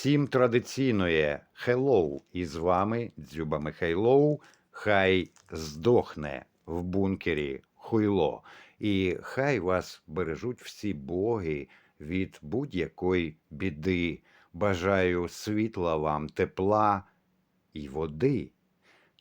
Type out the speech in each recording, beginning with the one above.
Всім традиційноє хеллоу. І з вами Дзюба Михайлоу. Хай здохне в бункері хуйло. І хай вас бережуть всі боги від будь-якої біди. Бажаю світла вам, тепла і води.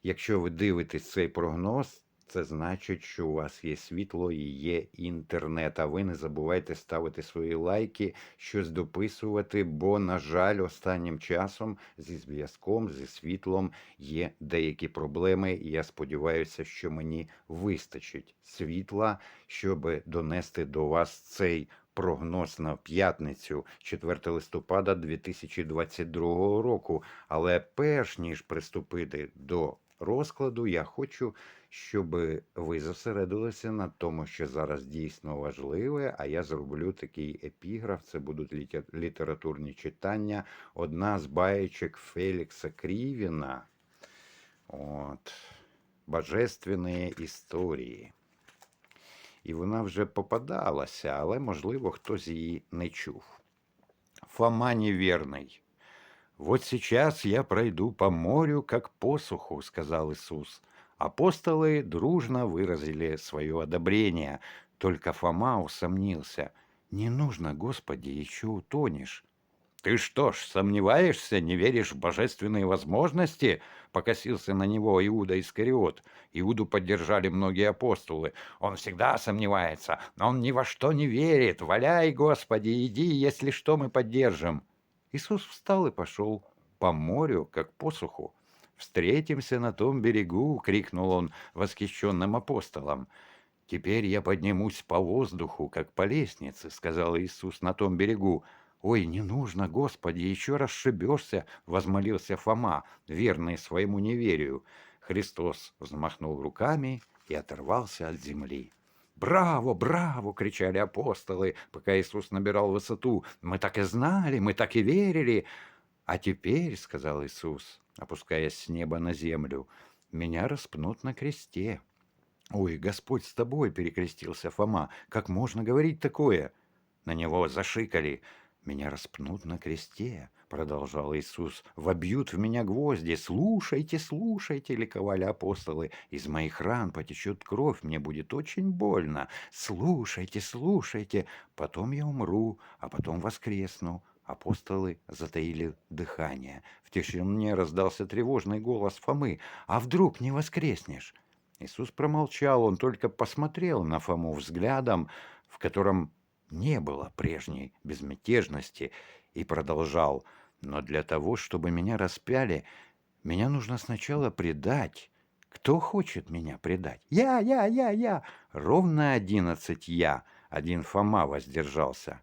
Якщо ви дивитесь цей прогноз, це значить, що у вас є світло і є інтернет. А ви не забувайте ставити свої лайки, щось дописувати, бо, на жаль, останнім часом зі зв'язком, зі світлом є деякі проблеми, і я сподіваюся, що мені вистачить світла, щоб донести до вас цей прогноз на п'ятницю, 4 листопада 2022 року. Але перш ніж приступити до розкладу, я хочу, щоб ви зосередилися на тому, що зараз дійсно важливе. А я зроблю такий епіграф. Це будуть літературні читання. Одна з баєчок Фелікса Крівіна. От. Божественні історії. І вона вже попадалася, але, можливо, хтось її не чув. Фома неверный. «Вот сейчас я пройду по морю, как по суху», — сказал Иисус. Апостолы дружно выразили свое одобрение. Только Фома усомнился. «Не нужно, Господи, еще утонешь». «Ты что ж, сомневаешься, не веришь в божественные возможности?» — покосился на него Иуда Искариот. Иуду поддержали многие апостолы. «Он всегда сомневается, но он ни во что не верит. Валяй, Господи, иди, если что, мы поддержим». Иисус встал и пошел по морю, как по суху. «Встретимся на том берегу!» — крикнул он восхищенным апостолам. «Теперь я поднимусь по воздуху, как по лестнице», — сказал Иисус на том берегу. «Ой, не нужно, Господи, еще расшибешься!» — возмолился Фома, верный своему неверию. Христос взмахнул руками и оторвался от земли. «Браво, браво!» — кричали апостолы, пока Иисус набирал высоту. «Мы так и знали, мы так и верили!» «А теперь, — сказал Иисус, опускаясь с неба на землю, — меня распнут на кресте». «Ой, Господь с тобой!» — перекрестился Фома. «Как можно говорить такое?» На него зашикали. «Меня распнут на кресте», — продолжал Иисус. «Вобьют в меня гвозди. Слушайте, слушайте!» — ликовали апостолы. «Из моих ран потечет кровь, мне будет очень больно. Слушайте, слушайте! Потом я умру, а потом воскресну». Апостолы затаили дыхание. В тишине раздался тревожный голос Фомы. «А вдруг не воскреснешь?» Иисус промолчал, он только посмотрел на Фому взглядом, в котором не было прежней безмятежности, и продолжал. «Но для того, чтобы меня распяли, меня нужно сначала предать. Кто хочет меня предать? Я, я, я, я! Ровно одиннадцать я. Один Фома воздержался».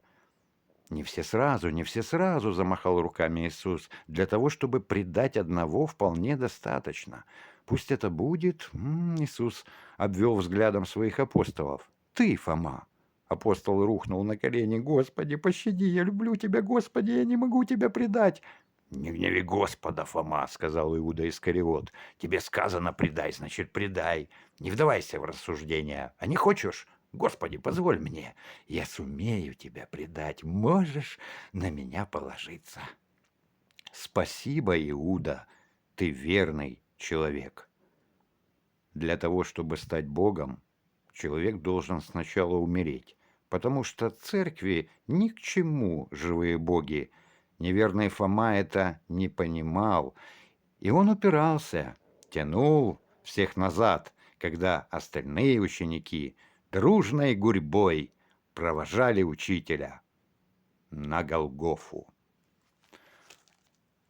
«Не все сразу, не все сразу», — замахал руками Иисус. «Для того, чтобы предать одного, вполне достаточно. Пусть это будет...» Иисус обвел взглядом своих апостолов. «Ты, Фома». Апостол рухнул на колени. «Господи, пощади, я люблю тебя, Господи, я не могу тебя предать». «Не гневи Господа, Фома», — сказал Иуда Искариот. «Тебе сказано предай, значит, предай. Не вдавайся в рассуждения. А не хочешь? Господи, позволь мне. Я сумею тебя предать. Можешь на меня положиться». «Спасибо, Иуда. Ты верный человек». Для того, чтобы стать Богом, человек должен сначала умереть, потому что церкви ни к чему живые боги. Неверный Фома это не понимал, и он упирался, тянул всех назад, когда остальные ученики дружной гурьбой провожали учителя на Голгофу.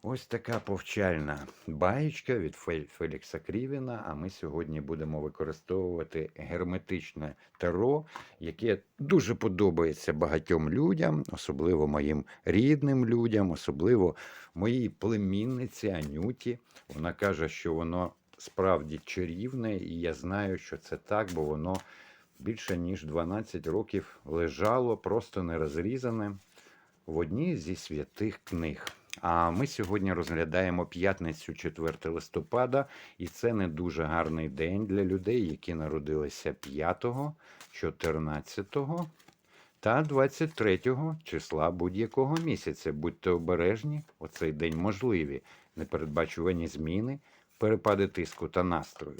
Ось така повчальна баєчка від Фе- Фелікса Крівіна. А ми сьогодні будемо використовувати герметичне таро, яке дуже подобається багатьом людям, особливо моїм рідним людям, особливо моїй племінниці Анюті. Вона каже, що воно справді чарівне, і я знаю, що це так, бо воно більше ніж 12 років лежало, просто не розрізане в одній зі святих книг. А ми сьогодні розглядаємо п'ятницю 4 листопада, і це не дуже гарний день для людей, які народилися 5, 14 та 23 числа будь-якого місяця. Будьте обережні, оцей день можливі непередбачувані зміни, перепади тиску та настрою.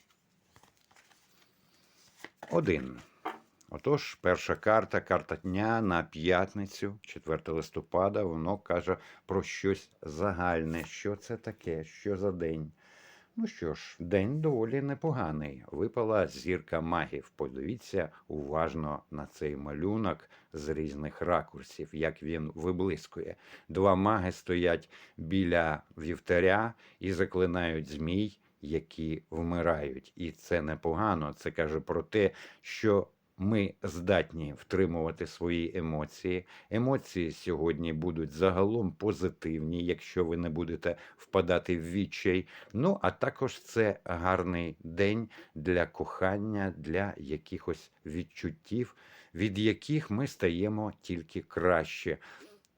Отож, перша карта, карта дня на п'ятницю, 4 листопада, воно каже про щось загальне. Що це таке? Що за день? Ну що ж, день доволі непоганий. Випала зірка магів. Подивіться уважно на цей малюнок з різних ракурсів, як він виблискує. Два маги стоять біля вівтаря і заклинають змій, які вмирають. І це непогано. Це каже про те, що ми здатні втримувати свої емоції. Емоції сьогодні будуть загалом позитивні, якщо ви не будете впадати в відчай. Ну, а також це гарний день для кохання, для якихось відчуттів, від яких ми стаємо тільки краще.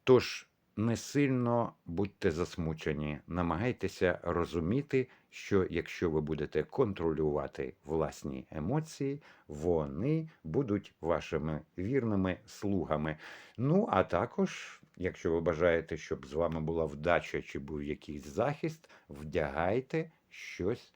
Тож не сильно будьте засмучені, намагайтеся розуміти, що якщо ви будете контролювати власні емоції, вони будуть вашими вірними слугами. Ну, а також, якщо ви бажаєте, щоб з вами була вдача чи був якийсь захист, вдягайте щось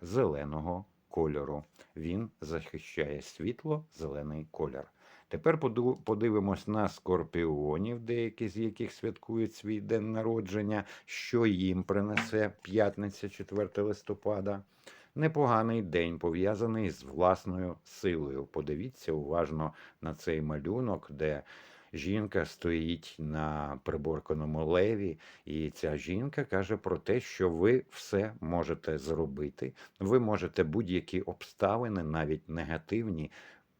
зеленого кольору. Він захищає світло, зелений колір. Тепер подивимось на скорпіонів, деякі з яких святкують свій день народження, що їм принесе п'ятниця, 4 листопада. Непоганий день, пов'язаний з власною силою. Подивіться уважно на цей малюнок, де жінка стоїть на приборканому леві, і ця жінка каже про те, що ви все можете зробити. Ви можете будь-які обставини, навіть негативні,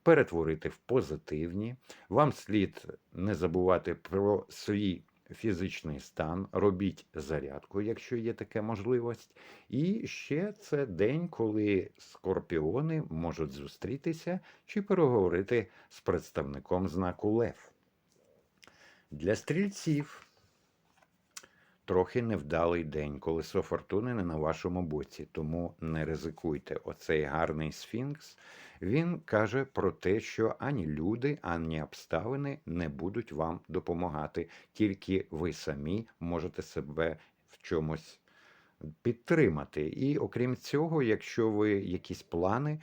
перетворити в позитивні. Вам слід не забувати про свій фізичний стан, робіть зарядку, якщо є така можливість. І ще це день, коли скорпіони можуть зустрітися чи переговорити з представником знаку Лев. Для стрільців трохи невдалий день, колесо фортуни не на вашому боці, тому не ризикуйте. Оцей гарний сфінкс. Він каже про те, що ані люди, ані обставини не будуть вам допомагати, тільки ви самі можете себе в чомусь підтримати. І окрім цього, якщо ви якісь плани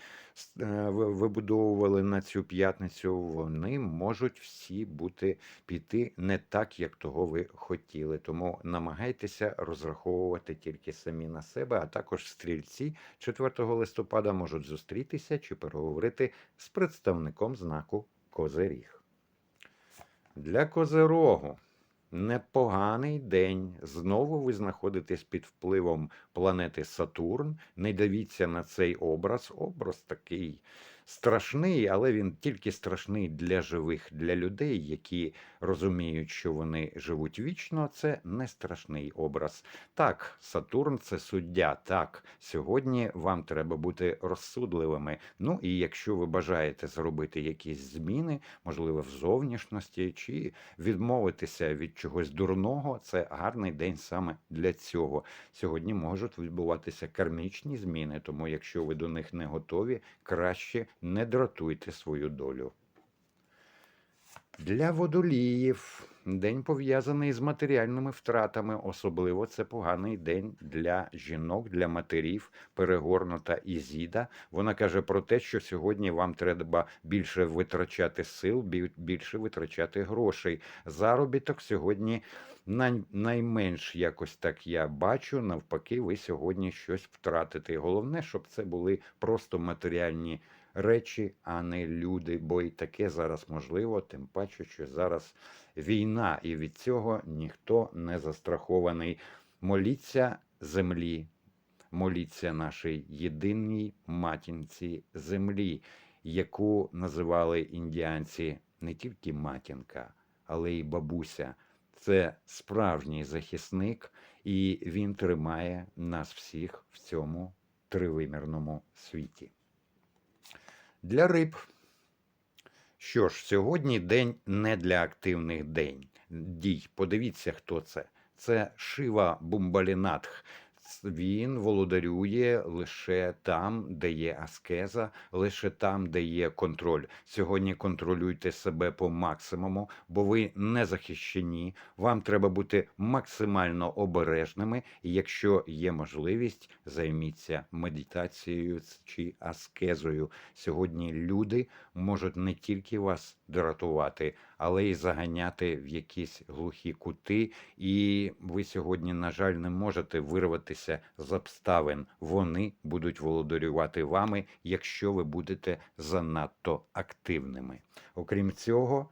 е, ви- вибудовували на цю п'ятницю, вони можуть всі бути піти не так, як того ви хотіли. Тому намагайтеся розраховувати тільки самі на себе, а також стрільці 4 листопада можуть зустрітися чи переговорити з представником знаку Козиріг. Для Козирогу непоганий день. Знову ви знаходитесь під впливом планети Сатурн. Не дивіться на цей образ. Образ такий страшний, але він тільки страшний для живих, для людей, які розуміють, що вони живуть вічно. Це не страшний образ. Так, Сатурн це суддя. Так, сьогодні вам треба бути розсудливими. Ну і якщо ви бажаєте зробити якісь зміни, можливо, в зовнішності чи відмовитися від чогось дурного, це гарний день саме для цього. Сьогодні можуть відбуватися кармічні зміни, тому якщо ви до них не готові, краще не дратуйте свою долю. Для водоліїв день пов'язаний з матеріальними втратами. Особливо це поганий день для жінок, для матерів. Перегорнута Ізіда. Вона каже про те, що сьогодні вам треба більше витрачати сил, більше витрачати грошей. Заробіток сьогодні найменш якось так я бачу. Навпаки, ви сьогодні щось втратите. Головне, щоб це були просто матеріальні речі, а не люди. Бо і таке зараз можливо, тим паче, що зараз війна, і від цього ніхто не застрахований. Моліться землі, моліться нашій єдиній матінці землі, яку називали індіанці не тільки матінка, але й бабуся. Це справжній захисник, і він тримає нас всіх в цьому тривимірному світі. Для риб. Що ж, сьогодні день не для активних день. Дій. Подивіться, хто це. Це Шива Бумбалінатх. Він володарює лише там, де є аскеза, лише там, де є контроль. Сьогодні контролюйте себе по максимуму, бо ви не захищені. Вам треба бути максимально обережними. І якщо є можливість, займіться медитацією чи аскезою. Сьогодні люди можуть не тільки вас дратувати, але й заганяти в якісь глухі кути. І ви сьогодні, на жаль, не можете вирватися з обставин. Вони будуть володарювати вами, якщо ви будете занадто активними. Окрім цього,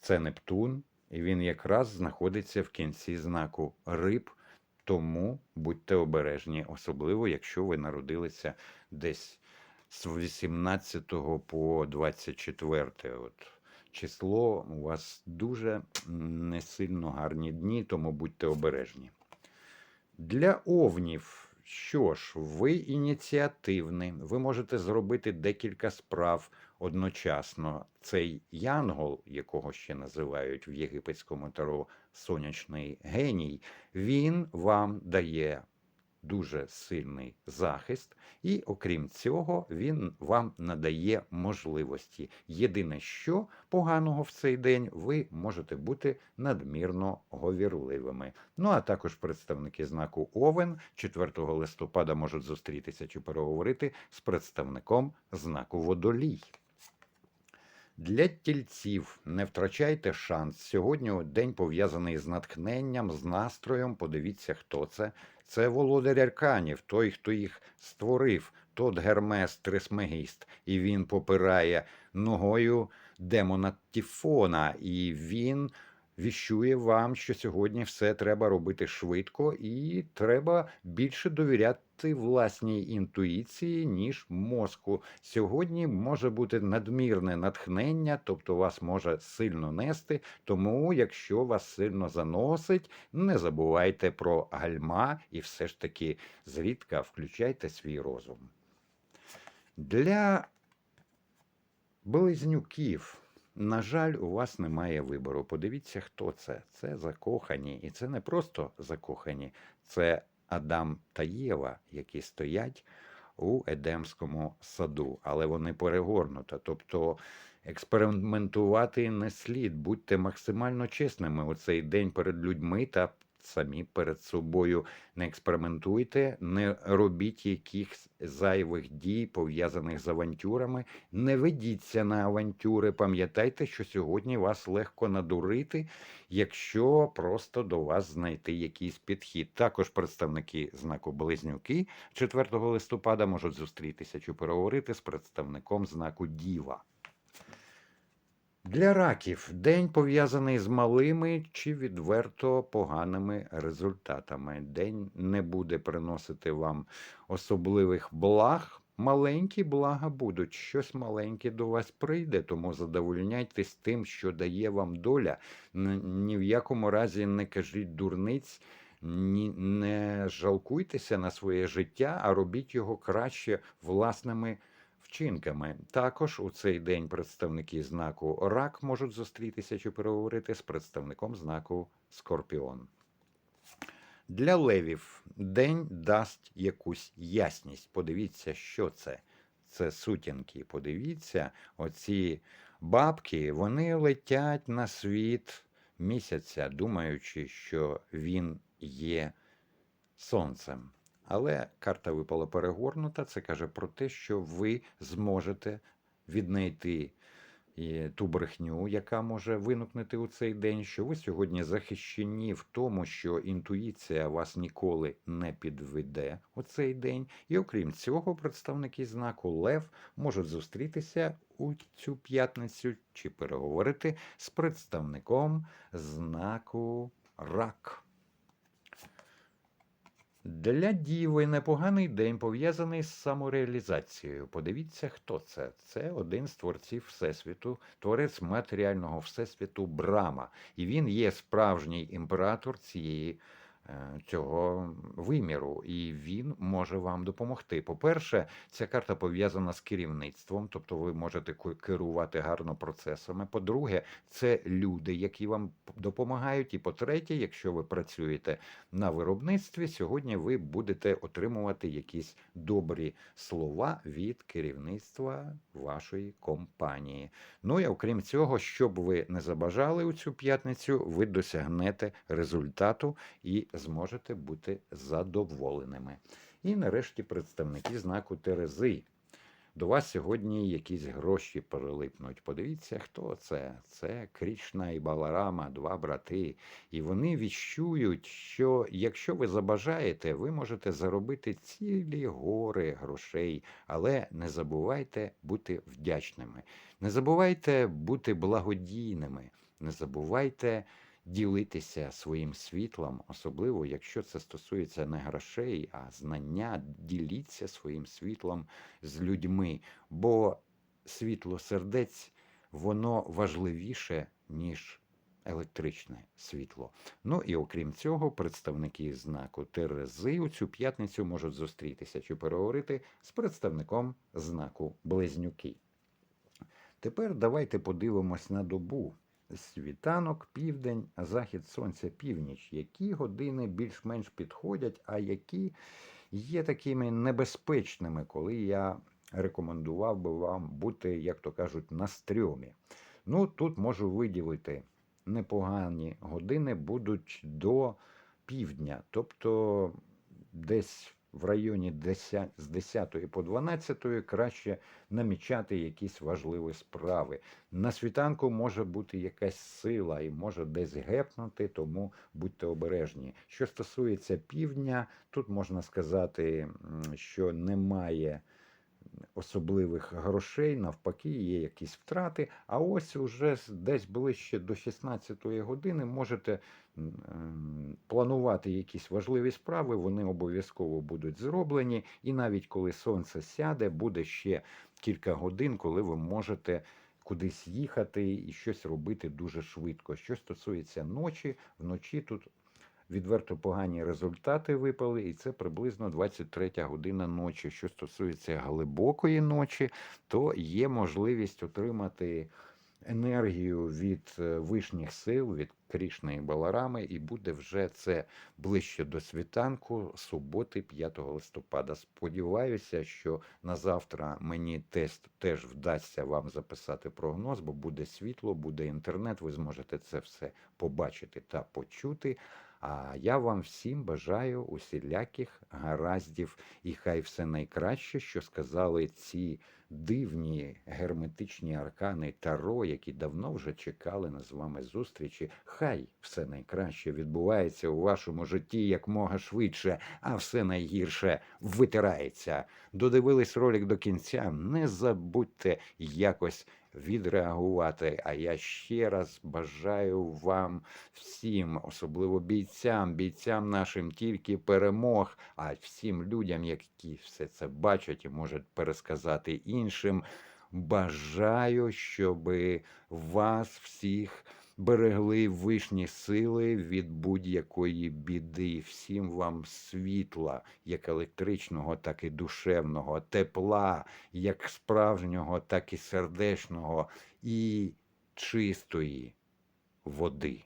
це Нептун, і він якраз знаходиться в кінці знаку риб. Тому будьте обережні, особливо якщо ви народилися десь з 18 по 24. От число у вас дуже не сильно гарні дні, тому будьте обережні. Для овнів. Що ж, ви ініціативні, ви можете зробити декілька справ одночасно. Цей янгол, якого ще називають в єгипетському таро сонячний геній, він вам дає дуже сильний захист, і окрім цього, він вам надає можливості. Єдине, що поганого в цей день, ви можете бути надмірно говірливими. Ну а також представники знаку Овен 4 листопада можуть зустрітися чи переговорити з представником знаку Водолій. Для тільців не втрачайте шанс. Сьогодні день пов'язаний з натхненням, з настроєм. Подивіться, хто це. Це володар арканів, той, хто їх створив, тот Гермес Трисмегіст. І він попирає ногою демона Тіфона. І він віщує вам, що сьогодні все треба робити швидко, і треба більше довіряти власній інтуїції, ніж мозку. Сьогодні може бути надмірне натхнення, тобто вас може сильно нести. Тому, якщо вас сильно заносить, не забувайте про гальма і все ж таки зрідка включайте свій розум. Для близнюків. На жаль, у вас немає вибору. Подивіться, хто це. Це закохані. І це не просто закохані, це Адам та Єва, які стоять у Едемському саду, але вони перегорнуто. Тобто експериментувати не слід. Будьте максимально чесними у цей день перед людьми та самі перед собою. Не експериментуйте, не робіть якихось зайвих дій, пов'язаних з авантюрами. Не ведіться на авантюри. Пам'ятайте, що сьогодні вас легко надурити, якщо просто до вас знайти якийсь підхід. Також представники знаку Близнюки 4 листопада можуть зустрітися чи переговорити з представником знаку Діва. Для раків день пов'язаний з малими чи відверто поганими результатами. День не буде приносити вам особливих благ. Маленькі блага будуть, щось маленьке до вас прийде, тому задовольняйтесь тим, що дає вам доля. Ні в якому разі не кажіть дурниць, ні, не жалкуйтеся на своє життя, а робіть його краще власними вчинками. Також у цей день представники знаку Рак можуть зустрітися чи переговорити з представником знаку Скорпіон. Для левів день дасть якусь ясність. Подивіться, що це. Це сутінки. Подивіться, оці бабки, вони летять на світ місяця, думаючи, що він є сонцем. Але карта випала перегорнута. Це каже про те, що ви зможете віднайти ту брехню, яка може виникнути у цей день, що ви сьогодні захищені в тому, що інтуїція вас ніколи не підведе у цей день. І окрім цього, представники знаку Лев можуть зустрітися у цю п'ятницю чи переговорити з представником знаку Рак. Для діви непоганий день пов'язаний з самореалізацією. Подивіться, хто це. Це один з творців Всесвіту, творець матеріального Всесвіту Брама. І він є справжній імператор цієї. Е, Цього виміру, і він може вам допомогти. По-перше, ця карта пов'язана з керівництвом, тобто ви можете керувати гарно процесами. По-друге, це люди, які вам допомагають. І по-третє, якщо ви працюєте на виробництві, сьогодні ви будете отримувати якісь добрі слова від керівництва вашої компанії. Ну і окрім цього, щоб ви не забажали у цю п'ятницю, ви досягнете результату і зможете бути задоволеними. І нарешті представники знаку Терези. До вас сьогодні якісь гроші перелипнуть. Подивіться, хто це. Це Крішна і Баларама, два брати. І вони відчують, що якщо ви забажаєте, ви можете заробити цілі гори грошей, але не забувайте бути вдячними. Не забувайте бути благодійними, не забувайте ділитися своїм світлом, особливо якщо це стосується не грошей, а знання. Діліться своїм світлом з людьми, бо світло сердець воно важливіше, ніж електричне світло. Ну і окрім цього, представники знаку Терези у цю п'ятницю можуть зустрітися чи переговорити з представником знаку Близнюки. Тепер давайте подивимось на добу. Світанок, південь, захід сонця, північ. Які години більш-менш підходять, а які є такими небезпечними, коли я рекомендував би вам бути, як то кажуть, на стрьомі. Ну, тут можу виділити непогані години будуть до півдня, тобто десь в районі 10, з 10 по 12 краще намічати якісь важливі справи. На світанку може бути якась сила і може десь гепнути, тому будьте обережні. Що стосується півдня, тут можна сказати, що немає особливих грошей, навпаки, є якісь втрати. А ось уже десь ближче до 16-ї години можете ем, планувати якісь важливі справи, вони обов'язково будуть зроблені. І навіть коли сонце сяде, буде ще кілька годин, коли ви можете кудись їхати і щось робити дуже швидко. Що стосується ночі, вночі тут відверто погані результати випали, і це приблизно 23 година ночі. Що стосується глибокої ночі, то є можливість отримати енергію від е, вишніх сил, від Крішни і Баларами, і буде вже це ближче до світанку, суботи, 5 листопада. Сподіваюся, що на завтра мені тест теж вдасться вам записати прогноз, бо буде світло, буде інтернет. Ви зможете це все побачити та почути. А я вам всім бажаю усіляких гараздів, і хай все найкраще, що сказали ці дивні герметичні аркани Таро, які давно вже чекали на з вами зустрічі. Хай все найкраще відбувається у вашому житті якмога швидше, а все найгірше витирається. Додивились ролик до кінця. Не забудьте якось відреагувати. А я ще раз бажаю вам всім, особливо бійцям, бійцям нашим тільки перемог, а всім людям, які все це бачать і можуть пересказати іншим. Бажаю, щоб вас всіх берегли вишні сили від будь-якої біди. Всім вам світла, як електричного, так і душевного, тепла, як справжнього, так і сердечного, і чистої води.